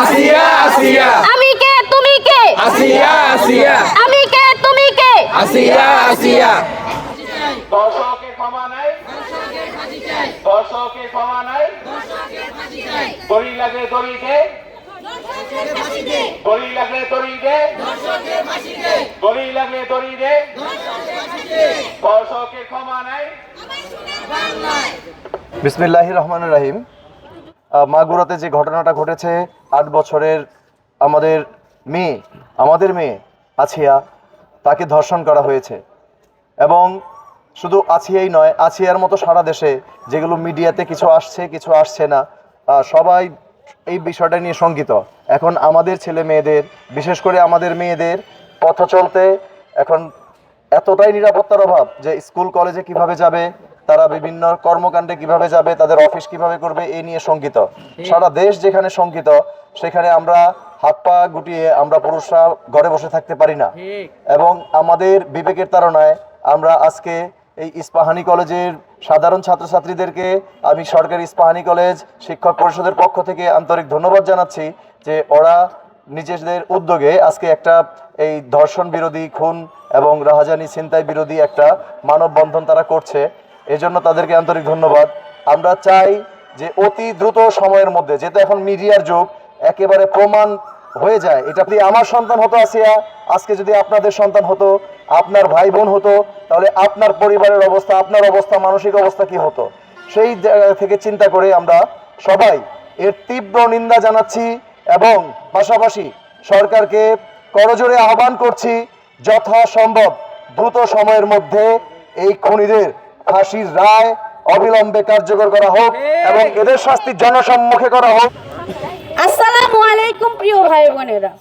আসিয়া আসিয়া। আমি কে? তুমি কে? আসিয়া আসিয়া। আমি কে? তুমি কে? আসিয়া আসিয়া। দর্শকের ক্ষমা নাই। দর্শকের ক্ষমা নাই। দড়ি লাগলে দড়ি দে। দড়ি লাগলে দড়ি দে। দড়ি লাগলে দড়ি দে। দর্শকের ক্ষমা নাই। বিসমিল্লাহ রহমান রাহিম। মাগুরাতে যে ঘটনাটা ঘটেছে, আট বছরের আমাদের মেয়ে আমাদের মেয়ে আছিয়া, তাকে ধর্ষণ করা হয়েছে। এবং শুধু আছিয়াই নয়, আছিয়ার মতো সারা দেশে যেগুলো মিডিয়াতে কিছু আসছে কিছু আসছে না সবাই এই বিষয়টা নিয়ে শঙ্কিত। এখন আমাদের ছেলে মেয়েদের, বিশেষ করে আমাদের মেয়েদের পথ চলতে এখন এতটাই নিরাপত্তার অভাব যে স্কুল, কলেজে কীভাবে যাবে তারা বিভিন্ন কর্মকাণ্ডে কীভাবে যাবে তাদের অফিস কীভাবে করবে এই নিয়ে শঙ্কিত। সারা দেশ যেখানে শঙ্কিত সেখানে আমরা হাত পা গুটিয়ে আমরা পুরুষরা ঘরে বসে থাকতে পারি না। এবং আমাদের বিবেকের তাড়নায় আমরা আজকে এই ইস্পাহানি কলেজের সাধারণ ছাত্রছাত্রীদেরকে আমি সরকারি ইস্পাহানি কলেজ শিক্ষক পরিষদের পক্ষ থেকে আন্তরিক ধন্যবাদ জানাচ্ছি যে ওরা নিজেদের উদ্যোগে আজকে একটা এই ধর্ষণ বিরোধী খুন এবং রাহাজানি ছিনতাই বিরোধী একটা মানববন্ধন তারা করছে। এজন্য তাদেরকে আন্তরিক ধন্যবাদ। আমরা চাই যে অতি দ্রুত সময়ের মধ্যে, যেহেতু এখন মিডিয়ার যুগ, একেবারে প্রমাণ হয়ে যায়। এটা যদি আমার সন্তান হতো আসিয়া, আজকে যদি আপনাদের সন্তান হতো, আপনার ভাই বোন হতো, তাহলে আপনার পরিবারের অবস্থা, আপনার অবস্থা, মানসিক অবস্থা কি হতো? সেই জায়গা থেকে চিন্তা করে আমরা সবাই এর তীব্র নিন্দা জানাচ্ছি এবং পাশাপাশি সরকারকে করজোরে আহ্বান করছি, যথাসম্ভব দ্রুত সময়ের মধ্যে এই খুনিদের ফাঁসির রায় অবিলম্বে কার্যকর করা হোক এবং এদের শাস্তি জনসম্মুখে করা হোক। আসসালামু আলাইকুম প্রিয় ভাই বোনেরা।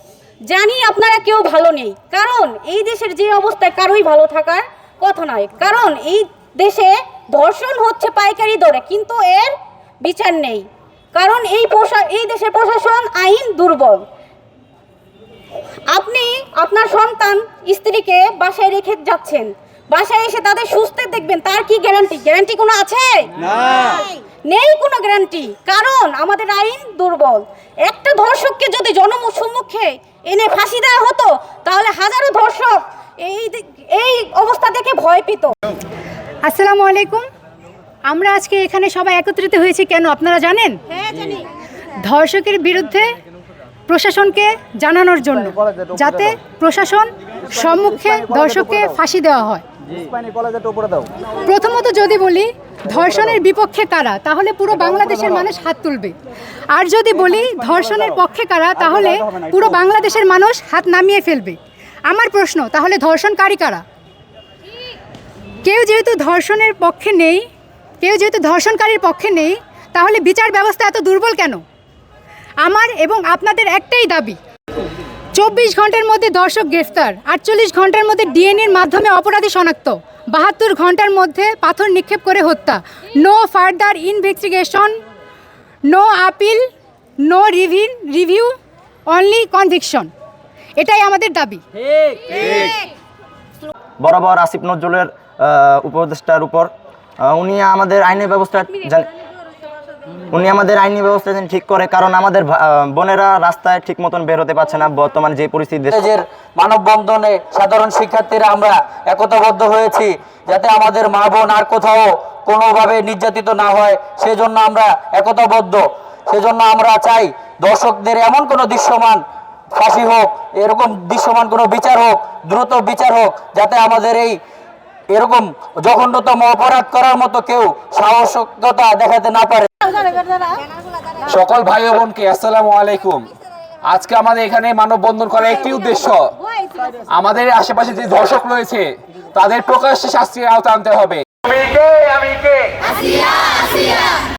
জানি আপনারা কেউ ভালো নেই। কারণ এই দেশের যে অবস্থায় কারোই ভালো থাকার কথা নয়। কারণ এই দেশে ধর্ষণ হচ্ছে পাইকারি দরে, কিন্তু এর বিচার নেই। কারণ এই প্রশা এই দেশের প্রশাসন আইন দুর্বল। আপনি আপনার সন্তান স্ত্রীকে বাসায় রেখে যাচ্ছেন। বাসায় এসে তাদের সুস্থে দেখবেন তার কি গ্যারান্টি গ্যারান্টি কোনো আছে? নেই। কোনো গ্যারান্টি কারণ আমাদের আইন দুর্বল। একটা ধর্ষককে যদি জনসম্মুখে এনে ফাঁসি দেওয়া হতো তাহলে হাজারো ধর্ষক এই এই অবস্থা দেখে ভয় পেত। আসসালামু আলাইকুম। আমরা আজকে এখানে সবাই একত্রিত হয়েছি কেন আপনারা জানেন? হ্যাঁ ধর্ষকের বিরুদ্ধে প্রশাসনকে জানানোর জন্য যাতে প্রশাসন সম্মুখে ধর্ষককে ফাঁসি দেওয়া হয়। প্রথমত যদি বলি ধর্ষণের বিপক্ষে কারা? তাহলে পুরো বাংলাদেশের মানুষ হাত তুলবে। আর যদি বলি ধর্ষণের পক্ষে কারা? তাহলে পুরো বাংলাদেশের মানুষ হাত নামিয়ে ফেলবে। আমার প্রশ্ন তাহলে ধর্ষণকারী কারা? কেউ যেহেতু ধর্ষণের পক্ষে নেই কেউ যেহেতু ধর্ষণকারীর পক্ষে নেই তাহলে বিচার ব্যবস্থা এত দুর্বল কেন? আমার এবং আপনাদের একটাই দাবি চব্বিশ ঘণ্টার মধ্যে দর্শক গ্রেফতার আটচল্লিশ ঘণ্টার মধ্যে ডিএনএর মাধ্যমে অপরাধী শনাক্ত বাহাত্তর ঘণ্টার মধ্যে পাথর নিক্ষেপ করে হত্যা। No further investigation no appeal no review review only conviction. এটাই আমাদের দাবি। বরাবর আসিফ নজরুলের উপদেষ্টার উপর। উনি আমাদের আইনের ব্যবস্থা জান- উনি আমাদের আইনি ব্যবস্থা যেন ঠিক করে, কারণ আমাদের বোনেরা রাস্তায় ঠিক মতন বের হতে পারছে না বর্তমান যে পরিস্থিতি মানববন্ধনে সাধারণ শিক্ষার্থীরা আমরা একতাবদ্ধ হয়েছি যাতে আমাদের মা বোন আর কোথাও কোনোভাবে নির্যাতিত না হয়, সেজন্য আমরা একতাবদ্ধ। সেজন্য আমরা চাই দর্শকদের এমন কোনো দৃশ্যমান ফাঁসি হোক, এরকম দৃশ্যমান কোনো বিচার হোক, দ্রুত বিচার হোক, যাতে আমাদের এই এরকম জঘন্যতম অপরাধ করার মতো কেউ সাহসিকতা দেখাতে না পারে। সকল ভাই ও বোনকে আসসালামু আলাইকুম। আজকে আমাদের এখানে মানববন্ধন করার একটি উদ্দেশ্য। আমাদের আশেপাশে যে দর্শক রয়েছে তাদের প্রকাশ্যে শাস্তির আওতা আনতে হবে। আমি কে? আমি কে?